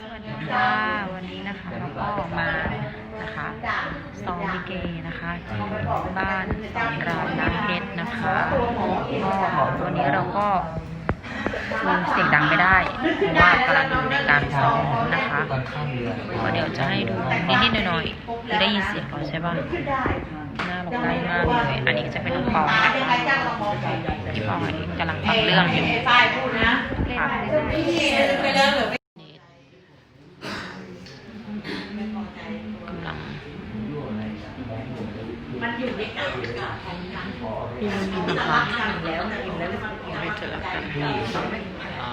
สวัสดีค่ะ วันนี้นะคะเราก็มานะคะซอมลิเกนะคะที่บ้านสอนรามน้ำเพชรนะคะก็วันนี้เราก็คือเสียงดังไม่ได้เพราะว่ากำลังอยู่ในการซ้อมนะคะตอนข้ามเรือก็เดี๋ยวจะให้ดูนิดๆหน่อยๆคือได้ยินเสียงเขาใช่ป่ะหน้าเราใกล้มากเลยอันนี้จะเป็นน้องปอยนะคะพี่ปอยกำลังฟังเรื่องอยู่ค่ะ มันมีนะคะไม่ทะเลาะกันอ่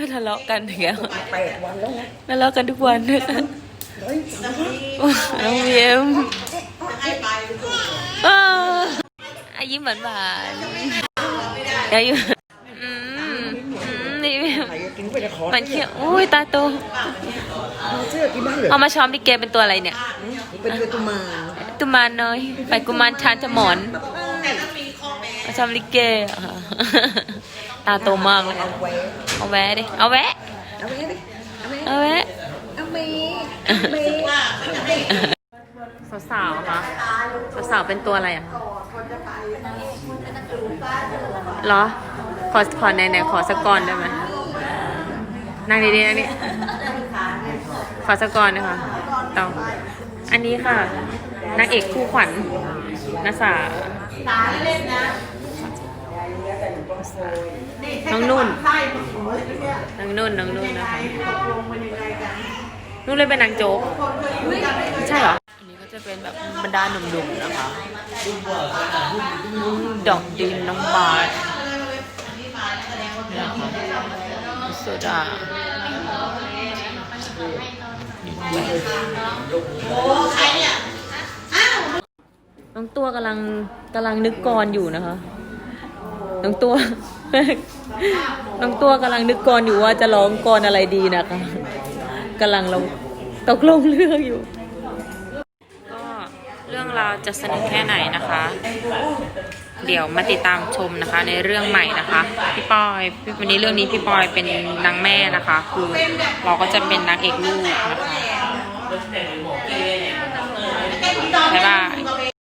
าทะเลาะกันถึงแล้วแปดวันแล้วนะทะเลาะกันทุกวันนะคะเฮ้าวันน้องเวียมอายิ้มหวานหวานอายิ้ม จะกินไปจะขอมันเขี้ยวอุ้ยตาโตเอาเสื้อกินได้เหรอเอามาช้อมลิเกเป็นตัวอะไรเนี่ย เป็นเรือตุมานกุมารน้อยไปกุมารชานจะหมอนมาชมลิเกอะตาโตมากเลยเอาไว้เอาแวะดิเอาแวะเอาไว้ดิเอาไว้เอาแวะเอาเมย์เอาเมย์สาวๆคะสาวๆเป็นตัวอะไรอะเหรอ ขอขอไหนไหนขอสกอนได้ไหม นั่งดีๆนั่งดิขอสกอนนะคะต้องอันนี้ค่ะนางเอกคู่ขวัญนาสาน้องนุ่นน้องนุ่นน้องนุ่นนะคะนุ่นเลยเป็นนางโจ๊กใช่เหรอ อันนี้ก็จะเป็นแบบบรรดาหนุ่มๆนะคะนุ่นดอกดินน้องบาสนะคะ โซดาน้องตัวกำลังกำลังนึกกรอยู่นะคะ น้องตัว น้องตัวกำลังนึกกรอยู่ว่าจะร้องกรอะไรดีนะคะกำลังเราตกลงเรื่องอยู่ รื่องราวจะสนุกแค่ไหนนะคะ เดี๋ยวมาติดตามชมนะคะ ในเรื่องใหม่นะคะ พี่ปอยวันนี้เรื่องนี้พี่ปอยเป็นนางแม่นะคะ คือเราก็จะเป็นนางเอกลูกนะคะใช่ป่ะ